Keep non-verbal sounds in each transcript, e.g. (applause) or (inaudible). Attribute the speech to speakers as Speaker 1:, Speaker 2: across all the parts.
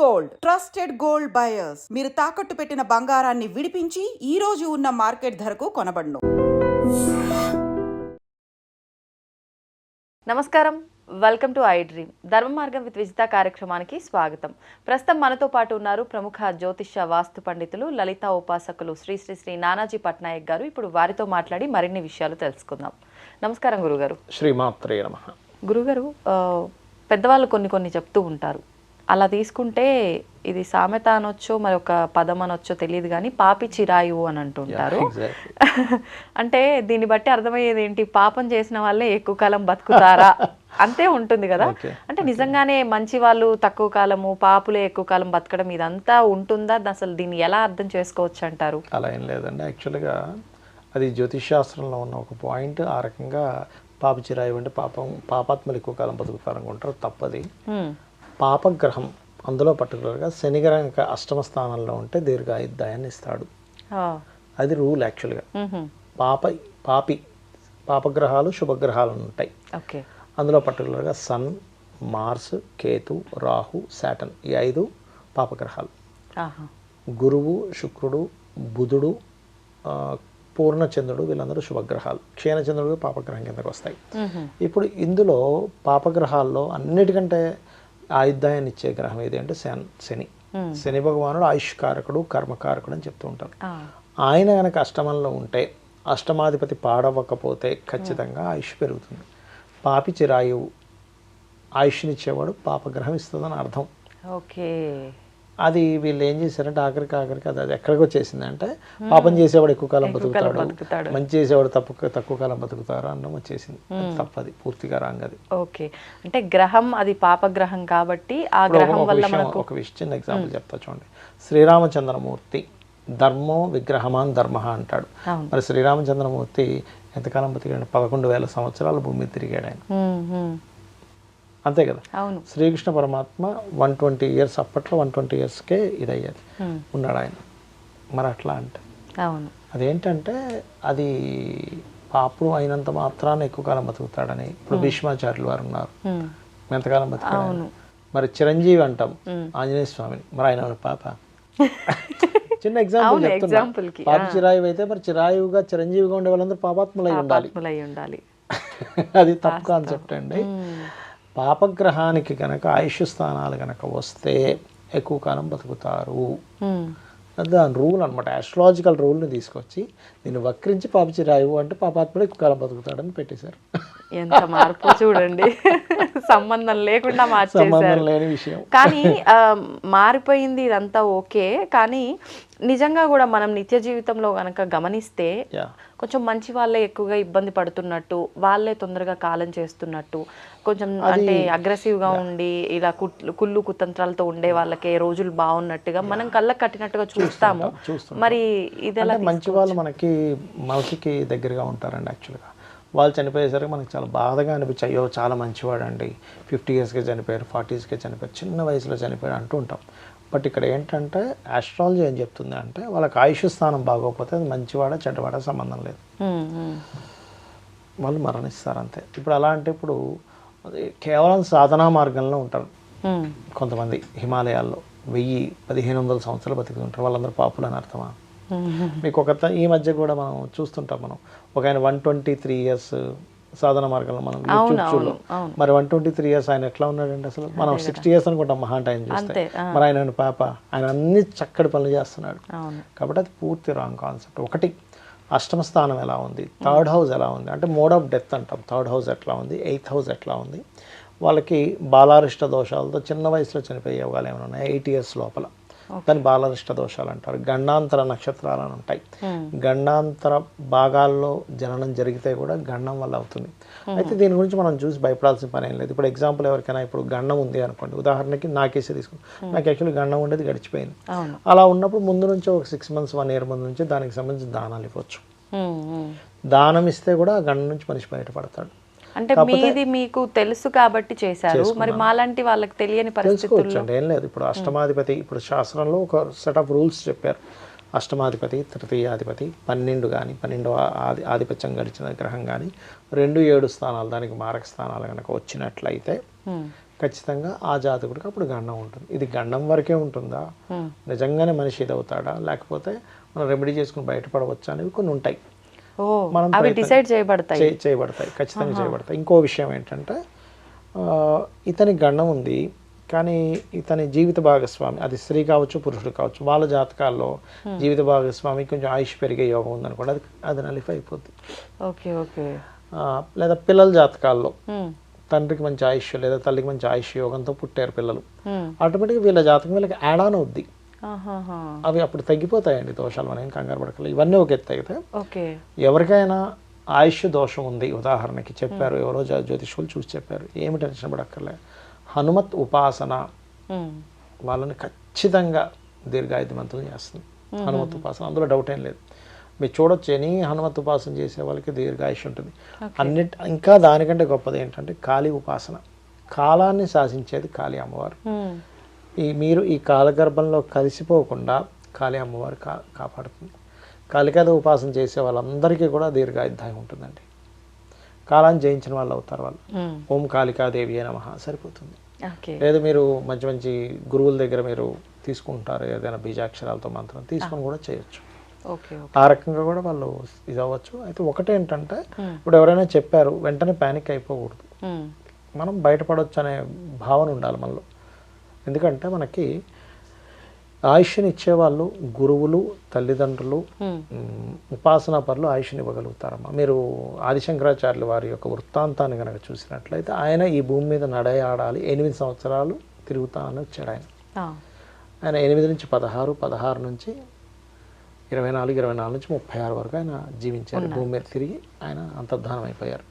Speaker 1: Gold. Trusted gold buyers. మీరు తాకట్టు పెట్టిన బంగారాన్ని విడిపించి ఈ రోజు ఉన్న మార్కెట్ ధరకు కొనబడును.
Speaker 2: నమస్కారం. వెల్కమ్ టు ఐ డ్రీమ్ ధర్మ మార్గం విత్ విజిత కార్యక్రమానికి స్వాగతం. ప్రస్తుతం మనతో పాటు ఉన్నారు ప్రముఖ జ్యోతిష వాస్తు పండితులు లలిత ఉపాసకులు శ్రీ శ్రీ శ్రీ నానాజీ పట్నాయక్ గారు. ఇప్పుడు వారితో మాట్లాడి మరిన్ని విషయాలు తెలుసుకుందాం. నమస్కారం గురుగారు.
Speaker 3: శ్రీమాత్రే నమ.
Speaker 2: గురుగారు పెద్దవాళ్ళు కొన్ని కొన్ని చెప్తూ ఉంటారు. అలా తీసుకుంటే ఇది సామెత అనొచ్చో మరి ఒక పదం అనొచ్చో తెలియదు కానీ పాపి చిరాయువు అని అంటుంటారు. (laughs) అంటే దీన్ని బట్టి అర్థమయ్యేది ఏంటి? పాపం చేసిన వాళ్ళే ఎక్కువ కాలం బతుకుతారా? (laughs) అంతే ఉంటుంది కదా? అంటే నిజంగానే మంచి వాళ్ళు తక్కువ కాలము పాపులే ఎక్కువ కాలం బతకడం ఇదంతా ఉంటుందా? అసలు దీన్ని ఎలా అర్థం చేసుకోవచ్చు అంటారు?
Speaker 3: అలా ఏం లేదండి. యాక్చువల్గా అది జ్యోతిష్ శాస్త్రంలో ఉన్న ఒక పాయింట్ ఆ రకంగా పాప చిరాయి అంటే పాపం పాపాత్మలు ఎక్కువ కాలం బతుకుతారనుకుంటారు. తప్పది.
Speaker 2: హ్మ్.
Speaker 3: పాపగ్రహం అందులో పర్టికులర్గా శనిగ్రహం అష్టమ స్థానంలో ఉంటే దీర్ఘాయుద్ధాయాన్ని ఇస్తాడు. అది రూల్ యాక్చువల్గా. పాప పాపి పాపగ్రహాలు శుభగ్రహాలు ఉంటాయి. అందులో పర్టికులర్గా sun Mars Ketu Rahu Saturn ఈ ఐదు పాపగ్రహాలు. గురువు శుక్రుడు బుధుడు పూర్ణచంద్రుడు వీళ్ళందరూ శుభగ్రహాలు. క్షీణచంద్రుడు పాపగ్రహం కిందకు వస్తాయి. ఇప్పుడు ఇందులో పాపగ్రహాల్లో అన్నిటికంటే ఆయుద్ధాయాన్ని ఇచ్చే గ్రహం ఏది అంటే శన్ శని. శని భగవానుడు ఆయుష్కారకుడు కర్మకారకుడు అని చెప్తూ ఉంటారు. ఆయన కనుక అష్టమంలో ఉంటే అష్టమాధిపతి పాడవకపోతే ఖచ్చితంగా ఆయుష్ పెరుగుతుంది. పాపి చిరాయువు ఆయుష్నిచ్చేవాడు పాపగ్రహం ఇస్తుందని అర్థం.
Speaker 2: ఓకే.
Speaker 3: అది వీళ్ళు ఏం చేశారంటే ఆఖరికి ఆఖరికి అది అది ఎక్కడికి వచ్చేసింది అంటే పాపం చేసేవాడు ఎక్కువ కాలం బతుకుతాడు. మంచి చేసేవాడు తక్కువ తక్కువ కాలం బతుకుతారు అన్నం వచ్చేసింది. తప్పది పూర్తిగా రాంగ్ అది.
Speaker 2: ఓకే. అంటే గ్రహం అది పాపగ్రహం కాబట్టి ఆ గ్రహం వల్ల మనకు
Speaker 3: ఒక విషయం చిన్న ఎగ్జాంపుల్ చెప్తా చూడండి. శ్రీరామచంద్రమూర్తి ధర్మో విగ్రహమాన్ ధర్మ అంటాడు. మరి శ్రీరామచంద్రమూర్తి ఎంతకాలం బతికాడు పదకొండు వేల సంవత్సరాలు భూమి తిరిగాడు ఆయన. అంతే కదా.
Speaker 2: అవును.
Speaker 3: శ్రీకృష్ణ పరమాత్మ వన్ ట్వంటీ ఇయర్స్ అప్పట్లో వన్ ట్వంటీ ఇయర్స్కే ఇదయ్యేది. ఉన్నాడు ఆయన. మరి అట్లా అంటే.
Speaker 2: అవును.
Speaker 3: అదేంటంటే అది పాపుడు అయినంత మాత్రాన ఎక్కువ కాలం బతుకుతాడని ఇప్పుడు భీష్మాచార్యులు వారు ఉన్నారు. ఎంతకాలం బతికాడు మరి చిరంజీవి అంటాం. ఆంజనేయ స్వామిని. మరి ఆయన పాప? (laughs) చిన్న ఎగ్జాంపుల్ చెప్తున్నా. పాప చిరాయువు అయితే మరి చిరాయువుగా చిరంజీవిగా ఉండే వాళ్ళందరూ పాపాత్ములై ఉండాలి. (laughs) అది తప్పు కాన్సెప్ట్ అండి. పాపగ్రహానికి కనుక ఆయుష్ స్థానాలు కనుక వస్తే ఎక్కువ కాలం బతుకుతారు. దాని రూల్ అనమాట ఆస్ట్రాలజికల్ రూల్ని తీసుకొచ్చి దీన్ని వక్రించి పాపచిరాయువు అంటే పాపాత్ముడు ఎక్కువ కాలం బతుకుతాడని పెట్టేశారు.
Speaker 2: ఎంత మార్పు చూడండి. సంబంధం లేకుండా మార్చేశారు. కానీ ఆ, మారిపోయింది ఇదంతా ఓకే. కానీ నిజంగా కూడా మనం నిత్య జీవితంలో గనక గమనిస్తే కొంచెం మంచి వాళ్ళే ఎక్కువగా ఇబ్బంది పడుతున్నట్టు వాళ్ళే తొందరగా కాలం చేస్తున్నట్టు కొంచెం అంటే అగ్రెసివ్గా ఉండి ఇలా కుళ్ళు కుతంత్రాలతో ఉండే వాళ్ళకే రోజులు బాగున్నట్టుగా మనం కళ్ళకు కట్టినట్టుగా చూస్తాము. మరి ఇది
Speaker 3: మంచి వాళ్ళు మనకి మనసుకి దగ్గరగా ఉంటారండి యాక్చువల్గా వాళ్ళు చనిపోయేసరికి మనకి చాలా బాధగా అనిపించి అయ్యో చాలా మంచివాడండి. ఫిఫ్టీ ఇయర్స్కే చనిపోయారు ఫార్టీస్కే చనిపోయారు చిన్న వయసులో చనిపోయారు అంటూ ఉంటాం. బట్ ఇక్కడ ఏంటంటే ఆస్ట్రాలజీ ఏం చెప్తుంది అంటే వాళ్ళకి ఆయుష్ స్థానం బాగోకపోతే అది మంచివాడ చెడ్డవాడ సంబంధం లేదు. వాళ్ళు మరణిస్తారు అంతే ఇప్పుడు అలా అంటే ఇప్పుడు కేవలం సాధనా మార్గంలో ఉంటారు. కొంతమంది హిమాలయాల్లో వెయ్యి పదిహేను వందల సంవత్సరాలు బతుకుతుంటారు వాళ్ళందరూ పాపులు అని అర్థమా? మీకు ఒక ఈ మధ్య కూడా మనం చూస్తుంటాం మనం. ఒక ఆయన వన్ ట్వంటీ త్రీ ఇయర్స్ సాధన మార్గంలో మనం చూడలో. మరి వన్ ట్వంటీ త్రీ ఇయర్స్ ఆయన ఎట్లా ఉన్నాడండి అసలు మనం సిక్స్టీ ఇయర్స్ అనుకుంటాం మహా అంటే ఆయన చూస్తే మరి ఆయన పాప ఆయన అన్ని చక్కటి పనులు చేస్తున్నాడు. కాబట్టి అది పూర్తి రాంగ్ కాన్సెప్ట్ ఒకటి అష్టమ స్థానం ఎలా ఉంది? థర్డ్ హౌస్ ఎలా ఉంది? అంటే మోడ్ ఆఫ్ డెత్ అంటాం. థర్డ్ హౌస్ ఎట్లా ఉంది? ఎయిత్ హౌస్ ఎట్లా ఉంది? వాళ్ళకి బాలారిష్ట దోషాలతో చిన్న వయసులో చనిపోయే యోగాలు ఏమైనా ఉన్నాయి? ఎయిట్ ఇయర్స్ లోపల. దాన్ని బాలారిష్ట దోషాలు అంటారు. గండాంతర నక్షత్రాలు అని ఉంటాయి. గండాంతర భాగాల్లో జననం జరిగితే కూడా గండం వల్ల అవుతుంది. అయితే దీని గురించి మనం చూసి భయపడాల్సిన పని ఏం లేదు. ఇప్పుడు ఎగ్జాంపుల్ ఎవరికైనా ఇప్పుడు గండం ఉంది అనుకోండి. ఉదాహరణకి నా కేసే తీసుకుంటాం నాకు యాక్చువల్లీ గండం ఉండేది గడిచిపోయింది. అలా ఉన్నప్పుడు ముందు నుంచి ఒక సిక్స్ మంత్స్ వన్ ఇయర్ ముందు నుంచి దానికి సంబంధించి దానాలు ఇవ్వచ్చు. దానం ఇస్తే కూడా ఆ గండం నుంచి మనిషి బయటపడతాడు.
Speaker 2: అంటే మీది మీకు తెలుసు కాబట్టి చేశారు. మరి మాలాంటి వాళ్ళకి తెలియని పరిస్థితుల్లో
Speaker 3: అండి ఏం లేదు. ఇప్పుడు అష్టమాధిపతి ఇప్పుడు శాస్త్రంలో ఒక సెట్ ఆఫ్ రూల్స్ చెప్పారు. అష్టమాధిపతి తృతీయాధిపతి పన్నెండు కానీ పన్నెండవ ఆది ఆధిపత్యం గడిచిన గ్రహం కానీ రెండు ఏడు స్థానాలు దానికి మారక స్థానాలు కనుక వచ్చినట్లయితే ఖచ్చితంగా ఆ జాతకుడికి అప్పుడు గండం ఉంటుంది. ఇది గండం వరకే ఉంటుందా? నిజంగానే మనిషి ఇది అవుతాడా లేకపోతే మనం రెమెడీ చేసుకుని బయటపడవచ్చా? అనేవి కొన్ని ఉంటాయి. మనం
Speaker 2: అవి డిసైడ్ చేయబడతాయి.
Speaker 3: చేయబడతాయి ఖచ్చితంగా చేయబడతాయి. ఇంకో విషయం ఏంటంటే ఇతని గండం ఉంది కానీ ఇతని జీవిత భాగస్వామి అది స్త్రీ కావచ్చు పురుషుడు కావచ్చు వాళ్ళ జాతకాల్లో జీవిత భాగస్వామి కొంచెం ఆయుష్ పెరిగే యోగం ఉందనుకోండి అది అది నలిఫ్ అయిపోద్ది.
Speaker 2: Okay okay.
Speaker 3: లేదా పిల్లల జాతకాల్లో తండ్రికి మంచి ఆయుష్ లేదా తల్లికి మంచి ఆయుష్ యోగంతో పుట్టారు పిల్లలు. ఆటోమేటిక్గా వీళ్ళ జాతకం వీళ్ళకి యాడ్ ఆన్ అవుద్ది. అవి అప్పుడు తగ్గిపోతాయండి దోషాలు మనం ఏం కంగారు పడకలేదు ఇవన్నీ ఒక ఎత్తు అయితే
Speaker 2: ఓకే.
Speaker 3: ఎవరికైనా ఆయుష్ దోషం ఉంది. ఉదాహరణకి చెప్పారు ఎవరో జ్యో- జ్యోతిష్కులు చూసి చెప్పారు. ఏమి టెన్షన్ పడక్కర్లే. హనుమత్ ఉపాసన వాళ్ళని ఖచ్చితంగా దీర్ఘాయుధమంతులు చేస్తుంది. హనుమత్ ఉపాసన అందులో డౌట్ ఏం లేదు. మీరు చూడొచ్చు ఎనీ హనుమత్ ఉపాసన చేసే వాళ్ళకి దీర్ఘాయుష్ ఉంటుంది. అన్నిటి ఇంకా దానికంటే గొప్పది ఏంటంటే కాళీ ఉపాసన. కాలాన్ని శాసించేది కాళీ అమ్మవారు. ఈ మీరు ఈ కాలగర్భంలో కలిసిపోకుండా కాళీ అమ్మవారు కా కాపాడుతుంది. కాళికాద ఉపాసన చేసే వాళ్ళందరికీ కూడా దీర్ఘాయుద్ధాయం ఉంటుందండి. కాలాన్ని జయించిన వాళ్ళు అవుతారు వాళ్ళు. ఓం కాళికాదేవి నమ సరిపోతుంది. లేదు మీరు మంచి మంచి గురువుల దగ్గర మీరు తీసుకుంటారు ఏదైనా బీజాక్షరాలతో మంత్రం తీసుకొని కూడా చేయొచ్చు. ఆ రకంగా కూడా వాళ్ళు ఇది అవ్వచ్చు అయితే ఒకటేంటంటే ఇప్పుడు ఎవరైనా చెప్పారు వెంటనే ప్యానిక్ అయిపోకూడదు. మనం బయటపడవచ్చు అనే భావన ఉండాలి మనలో. ఎందుకంటే మనకి ఆయుష్ని ఇచ్చేవాళ్ళు గురువులు తల్లిదండ్రులు ఉపాసనా పరులు ఆయుష్ని ఇవ్వగలుగుతారమ్మా మీరు ఆదిశంకరాచార్యుల వారి యొక్క వృత్తాంతాన్ని కనుక చూసినట్లయితే ఆయన ఈ భూమి మీద నడయాడాలి ఎనిమిది సంవత్సరాలు తిరుగుతా అని వచ్చాడు ఆయన. ఆయన ఎనిమిది నుంచి పదహారు పదహారు నుంచి ఇరవై నాలుగు ఇరవై నాలుగు నుంచి ముప్పై ఆరు వరకు ఆయన జీవించారు. భూమి మీద తిరిగి ఆయన అంతర్ధానం అయిపోయారు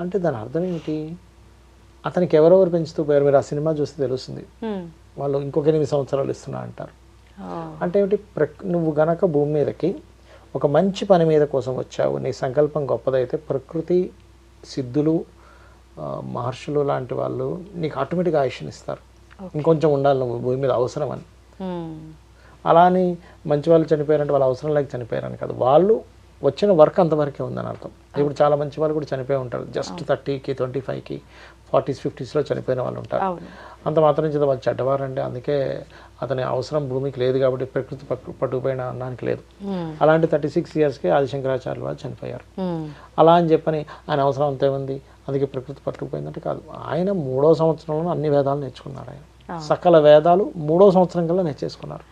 Speaker 3: అంటే దాని అర్థం ఏమిటి? అతనికి ఎవరెవరు పెంచుతూ పోయారు. మీరు ఆ సినిమా చూస్తే తెలుస్తుంది. వాళ్ళు ఇంకొక ఎనిమిది సంవత్సరాలు ఇస్తున్నా అంటారు. అంటే ఏమిటి? ప్రక్ నువ్వు గనక భూమి మీదకి ఒక మంచి పని మీద కోసం వచ్చావు. నీ సంకల్పం గొప్పదైతే ప్రకృతి సిద్ధులు మహర్షులు లాంటి వాళ్ళు నీకు ఆటోమేటిక్గా ఆయుష్ని ఇస్తారు. ఇంకొంచెం ఉండాలి నువ్వు భూమి మీద అవసరం అని. అలా అని మంచి వాళ్ళు చనిపోయారంటే వాళ్ళ అవసరం లేక చనిపోయారని కాదు. వాళ్ళు వచ్చిన వర్క్ అంతవరకే ఉందని అర్థం. ఇప్పుడు చాలా మంచి వాళ్ళు కూడా చనిపోయి ఉంటారు. జస్ట్ థర్టీకి ట్వంటీ ఫైవ్కి ఫార్టీస్ ఫిఫ్టీస్లో చనిపోయిన వాళ్ళు ఉంటారు. అంత మాత్రం చేత వాళ్ళు చెడ్డవారండి. అందుకే అతని అవసరం భూమికి లేదు కాబట్టి ప్రకృతి పట్టు పట్టుకుపోయిన అన్నానికి లేదు. అలాంటి థర్టీ సిక్స్ ఇయర్స్కి ఆదిశంకరాచార్యులు వారు చనిపోయారు. అలా అని చెప్పని ఆయన అవసరం అంతే ఉంది అందుకే ప్రకృతి పట్టుకుపోయిందంటే కాదు. ఆయన మూడో సంవత్సరంలో అన్ని వేదాలు నేర్చుకున్నారు ఆయన. సకల వేదాలు మూడో సంవత్సరం కల్లా నేర్చేసుకున్నారు.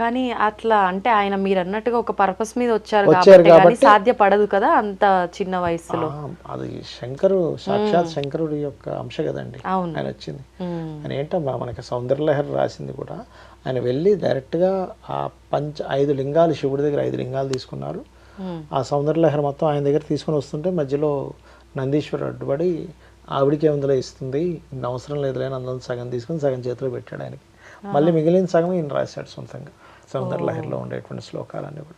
Speaker 2: కానీ అట్లా అంటే ఆయన మీరు అన్నట్టుగా ఒక పర్పస్ మీద వచ్చారు కాబట్టి సాధ్యపడదు కదా అంత చిన్న వయసులో.
Speaker 3: అది శంకరు సాక్షాత్ శంకరుడి యొక్క అంశ కదండి. ఆయన వచ్చింది. ఆయన ఏంటమ్మా మనకి సౌందర్యలహరి రాసింది కూడా. ఆయన వెళ్ళి డైరెక్ట్గా ఆ పంచ ఐదు లింగాలు శివుడి దగ్గర ఐదు లింగాలు తీసుకున్నారు. ఆ సౌందర్యలహరి మొత్తం ఆయన దగ్గర తీసుకొని వస్తుంటే మధ్యలో నందీశ్వరుడు అడ్డుపడి ఆవిడికి ఏముందులో ఇస్తుంది. అవసరం లేదు లేని అందులో సగం తీసుకొని సగం చేతిలో పెట్టాడు ఆయనకి. మళ్ళీ మిగిలిన సగం ఈయన రాశాడు సొంతంగా. సౌందర్యలహరిలో ఉండేటువంటి శ్లోకాలన్నీ కూడా.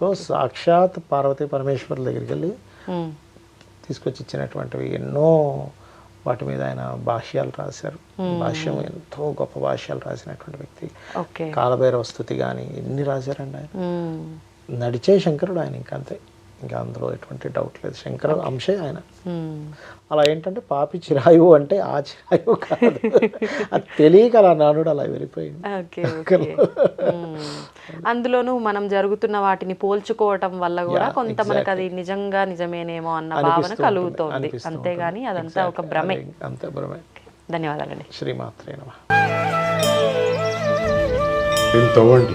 Speaker 3: సో సాక్షాత్ పార్వతీ పరమేశ్వరుల దగ్గరికి వెళ్ళి. తీసుకొచ్చి ఇచ్చినటువంటివి ఎన్నో వాటి మీద ఆయన భాష్యాలు రాశారు. భాష్యం ఎంతో గొప్ప భాష్యాలు రాసినటువంటి వ్యక్తి. కాలభైరవ స్థుతి కానీ ఎన్ని రాశారండి ఆయన. నడిచే శంకరుడు ఆయన ఇంకా అంతే. ఇంకా అందులో ఎటువంటి డౌట్ లేదు. శంకర అంశే ఆయన.
Speaker 2: ఉమ్.
Speaker 3: అలా ఏంటంటే పాపి చిరాయువు అంటే ఆ చిరాయువు కాదు. అది తెలియక అలా నానుడు అలా వెళ్ళిపోయింది.
Speaker 2: Okay okay um. అందులోనూ మనం జరుగుతున్న వాటిని పోల్చుకోవటం వల్ల కూడా కొంత మనకు అది నిజంగా నిజమేనేమో అన్న భావన కలుగుతోంది. అంతేగాని. అదంతా ఒక. భ్రమే.
Speaker 3: అంతే భ్రమే.
Speaker 2: ధన్యవాదాలండి.
Speaker 3: శ్రీమాత్రే నమ.
Speaker 4: తవ్వండి